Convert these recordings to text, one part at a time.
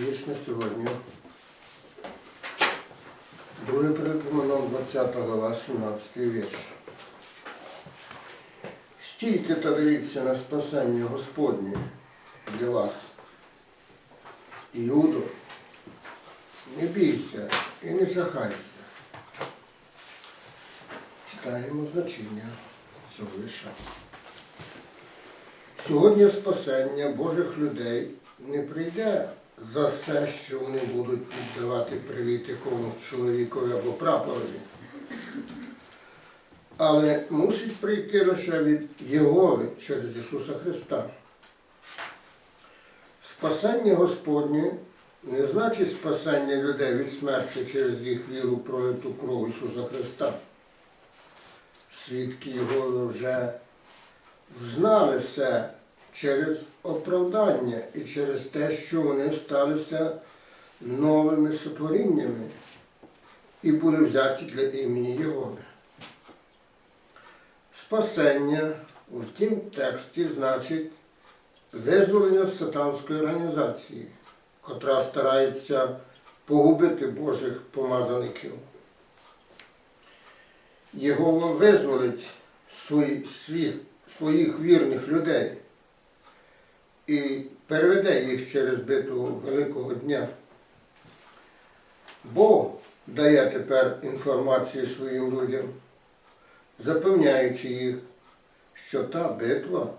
Вірш на сьогодні. Друге переконаном 20 глава, 17 вірш. Стійте та дивіться на спасення Господнє для вас. Іудо, не бійся і не жахайся. Читаємо значення цього вірша. Сьогодні спасення Божих людей не прийде за все, що вони будуть віддавати привіт якомусь чоловікові або прапорові. Але мусить прийти лише від Єгови через Ісуса Христа. Спасення Господнє не значить спасання людей від смерті через їх віру пролиту кров Ісуса Христа. Свідки Його вже взнали все через оправдання і через те, що вони сталися новими сотворіннями і були взяті для імені Його. Спасення в тім тексті значить визволення з сатанської організації, котра старається погубити Божих помазаників. Його визволить своїх вірних людей і переведе їх через битву Великого дня. Бог дає тепер інформацію своїм людям, запевняючи їх, що та битва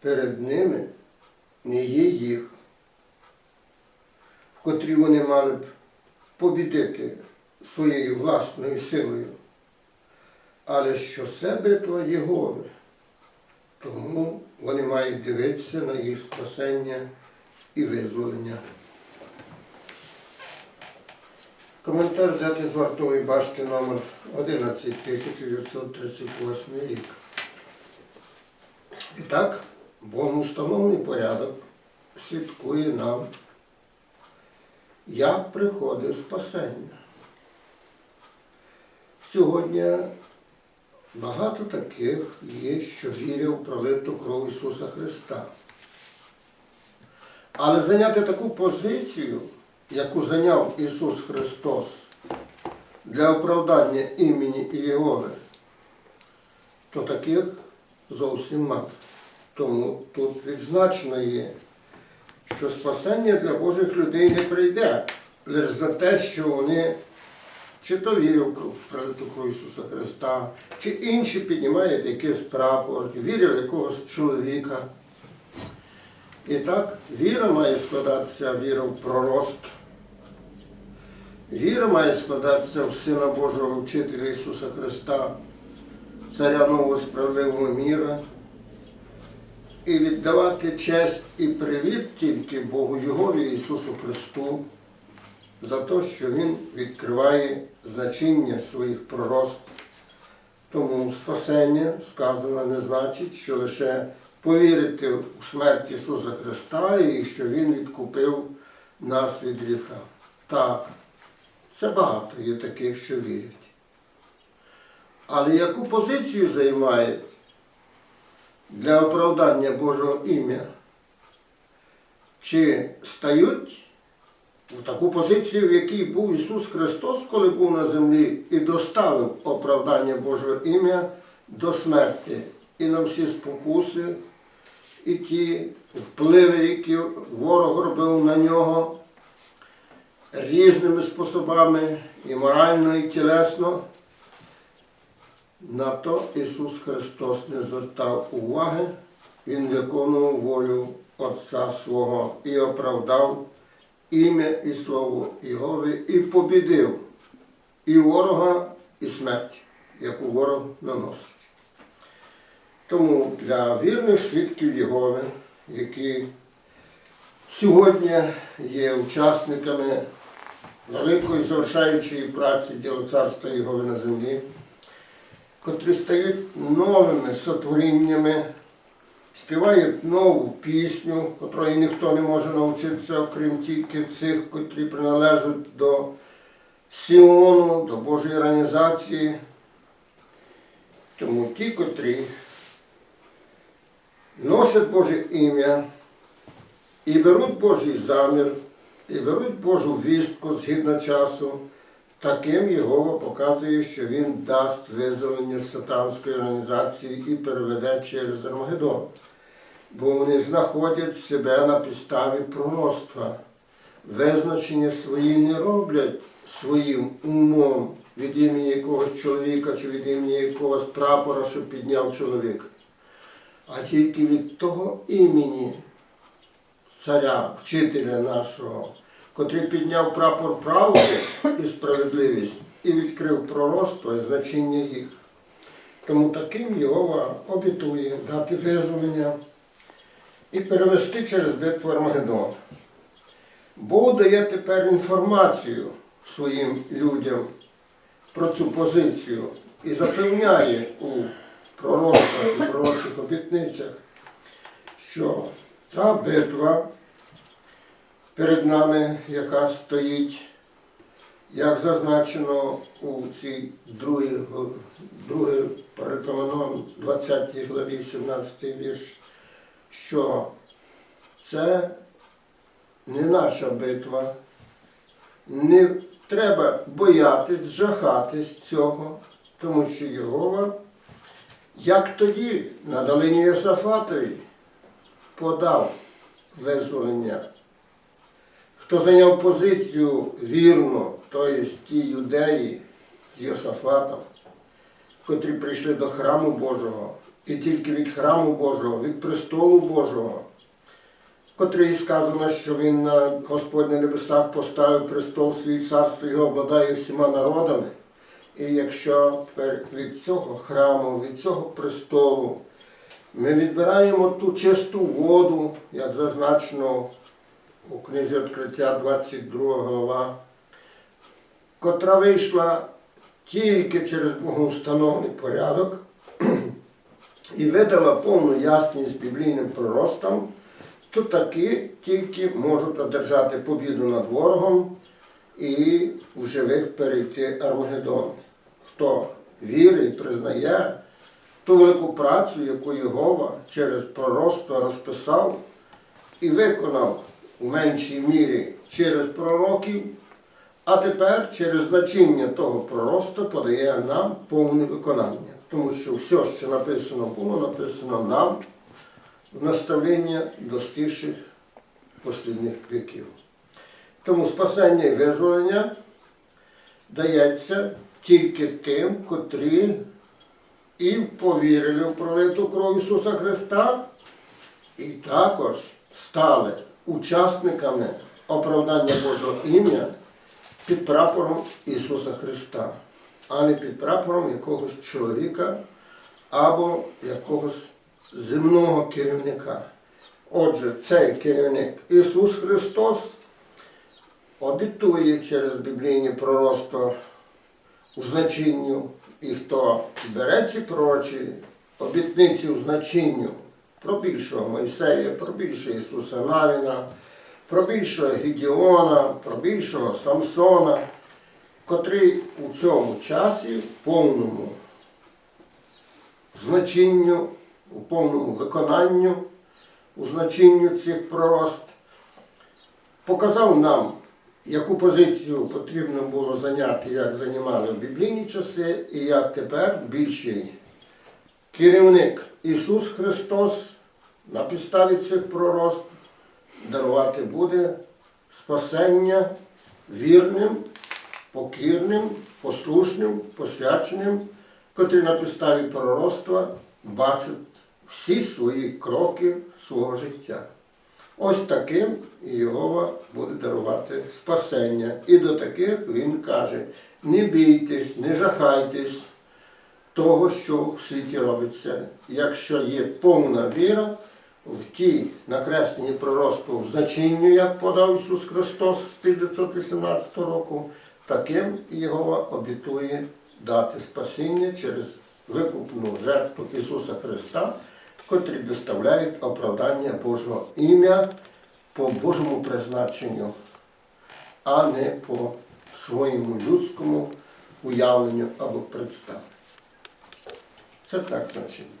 перед ними не є їх, в котрій вони мали б побідити своєю власною силою, але що це битва Єгови. Тому вони мають дивитися на їх спасення і визволення. Коментар взяти з вартової башти номер 11938 рік. І так, Богом установлений порядок слідкує нам, як приходить спасення. Сьогодні Багато таких є, що вірять в пролиту кров Ісуса Христа. Але зайняти таку позицію, яку зайняв Ісус Христос для оправдання імені Ієгови, то таких зовсім мало. Тому тут відзначено є, що спасення для Божих людей не прийде лише за те, що вони чи то вірю в Ісуса Христа, чи інші піднімають якийсь прапор, вірю в якогось чоловіка. І так, віра має складатися віра в пророст. Віра має складатися в Сина Божого Вчителя Ісуса Христа, Царя нового справедливого міра. І віддавати честь і привіт тільки Богу Йогові Ісусу Христу за те, що Він відкриває значення своїх пророст. Тому спасення сказано не значить, що лише повірити у смерть Ісуса Христа і що Він відкупив нас від гріха. Так, це багато є таких, що вірять. Але яку позицію займають для оправдання Божого ім'я? Чи стають в таку позицію, в якій був Ісус Христос, коли був на землі, і доставив оправдання Божого ім'я до смерті і на всі спокуси, і ті впливи, які ворог робив на нього різними способами, і морально, і тілесно. На то Ісус Христос не звертав уваги, Він виконував волю Отця свого і оправдав ім'я і слово Єгови і побідив і ворога, і смерть, яку ворог наносить. Тому для вірних свідків Єгови, які сьогодні є учасниками великої завершаючої праці діло царства Єгови на землі, котрі стають новими сотворіннями співають нову пісню, котрої ніхто не може навчитися, окрім тільки цих, котрі приналежать до Сіону, до Божої організації. Тому ті, котрі носять Боже ім'я і беруть Божий замір і беруть Божу вістку згідно часу, таким Єгова показує, що він дасть визволення сатанської організації і переведе через Армагеддон. Бо вони знаходять себе на підставі пророцтва. Визначення свої не роблять своїм умом від імені якогось чоловіка чи від імені якогось прапора, що підняв чоловік, а тільки від того імені царя, вчителя нашого, котрий підняв прапор правди і справедливість і відкрив пророцтво і значення їх. Тому таким Єгова обітує дати визволення і перевести через битву Армагеддон. Бог дає тепер інформацію своїм людям про цю позицію і запевняє у пророцтвах і пророчих обітницях, що ця битва перед нами, яка стоїть, як зазначено у цій другій, другій Паралипоменон, 20 главі, 17 вірш, що це не наша битва, не треба боятись, жахатись цього, тому що Єгова, як тоді на долині Єсафатові, подав визволення. Хто зайняв позицію вірно, тобто ті юдеї з Йосафатом, котрі прийшли до храму Божого, і тільки від храму Божого, від престолу Божого, котрий сказано, що він на Господь на небесах поставив престол свій царство і обладає всіма народами. І якщо від цього храму, від цього престолу ми відбираємо ту чисту воду, як зазначено у книзі відкриття 22 глава, котра вийшла тільки через богоустановний порядок і видала повну ясність біблійним проростам, то таки тільки можуть одержати побіду над ворогом і в живих перейти Армагеддон. Хто вірить, признає ту велику працю, яку Єгова через пророцтво розписав і виконав у меншій мірі через пророків, а тепер через значення того пророцтва подає нам повне виконання. Тому що все, що написано було, написано нам в наставлення достигших послідних віків. Тому спасення і визволення дається тільки тим, котрі і повірили в пролиту кров Ісуса Христа, і також стали учасниками оправдання Божого ім'я під прапором Ісуса Христа, а не під прапором якогось чоловіка або якогось земного керівника. Отже, цей керівник Ісус Христос обітує через біблійні пророцтва у значенню, і хто бере ці пророчі обітниці у значенню про більшого Мойсея, про більшого Ісуса Навіна, про більшого Гідіона, про більшого Самсона, котрий у цьому часі в повному значенню, у повному виконанню, у значенню цих пророст, показав нам, яку позицію потрібно було зайняти, як займали в біблійні часи, і як тепер більший керівник Ісус Христос на підставі цих пророст дарувати буде спасення вірним, покірним, послушним, посвяченим, котрі на підставі пророцтва бачать всі свої кроки свого життя. Ось таким Єгова буде дарувати спасення. І до таких він каже: не бійтесь, не жахайтесь того, що в світі робиться. Якщо є повна віра в ті накреслені пророцтва в значенню, як подав Ісус Христос з 1918 року, таким Єгова обітує дати спасіння через викупну жертву Ісуса Христа, котрі доставляють оправдання Божого ім'я по Божому призначенню, а не по своєму людському уявленню або представленню. Це так значить.